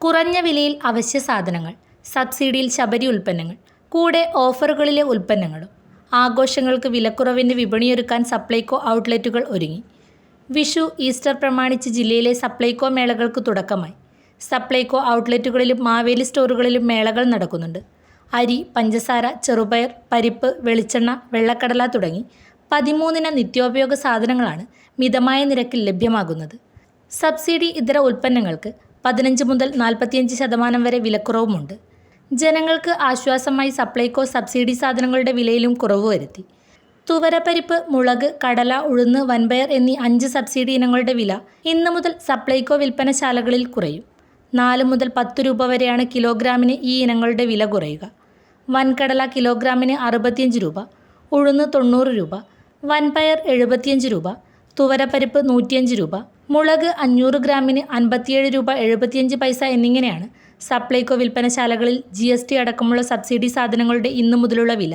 കുറഞ്ഞ വിലയിൽ അവശ്യ സാധനങ്ങൾ സബ്സിഡിയിൽ ശബരി ഉൽപ്പന്നങ്ങൾ കൂടെ ഓഫറുകളിലെ ഉൽപ്പന്നങ്ങളും ആഘോഷങ്ങൾക്ക് വിലക്കുറവിന്റെ വിപണിയൊരുക്കാൻ സപ്ലൈകോ ഔട്ട്ലെറ്റുകൾ ഒരുങ്ങി. വിഷു ഈസ്റ്റർ പ്രമാണിച്ച് ജില്ലയിലെ സപ്ലൈകോ മേളകൾക്ക് തുടക്കമായി. സപ്ലൈകോ ഔട്ട്ലെറ്റുകളിലും മാവേലി സ്റ്റോറുകളിലും മേളകൾ നടക്കുന്നുണ്ട്. അരി പഞ്ചസാര ചെറുപയർ പരിപ്പ് വെളിച്ചെണ്ണ വെള്ളക്കടല തുടങ്ങി പതിമൂന്നിന നിത്യോപയോഗ സാധനങ്ങളാണ് മിതമായ നിരക്കിൽ ലഭ്യമാകുന്നത്. സബ്സിഡി ഇതര ഉൽപ്പന്നങ്ങൾക്ക് പതിനഞ്ച് മുതൽ നാൽപ്പത്തിയഞ്ച് ശതമാനം വരെ വിലക്കുറവുമുണ്ട്. ജനങ്ങൾക്ക് ആശ്വാസമായി സപ്ലൈകോ സബ്സിഡി സാധനങ്ങളുടെ വിലയിലും കുറവ് വരുത്തി. തുവരപ്പരിപ്പ് മുളക് കടല ഉഴുന്ന് വൻപയർ എന്നീ അഞ്ച് സബ്സിഡി ഇനങ്ങളുടെ വില ഇന്നു മുതൽ സപ്ലൈകോ വിൽപ്പനശാലകളിൽ കുറയും. നാല് മുതൽ പത്ത് രൂപ വരെയാണ് കിലോഗ്രാമിന് ഈ ഇനങ്ങളുടെ വില കുറയുക. വൻകടല കിലോഗ്രാമിന് അറുപത്തിയഞ്ച് രൂപ ഉഴുന്ന് തൊണ്ണൂറ് രൂപ വൻപയർ എഴുപത്തിയഞ്ച് രൂപ തുവരപ്പരിപ്പ് നൂറ്റിയഞ്ച് രൂപ മുളക് അഞ്ഞൂറ് ഗ്രാമിന് അൻപത്തിയേഴ് രൂപ എഴുപത്തിയഞ്ച് പൈസ എന്നിങ്ങനെയാണ് സപ്ലൈകോ വിൽപ്പനശാലകളിൽ ജി അടക്കമുള്ള സബ്സിഡി സാധനങ്ങളുടെ ഇന്നു മുതലുള്ള വില.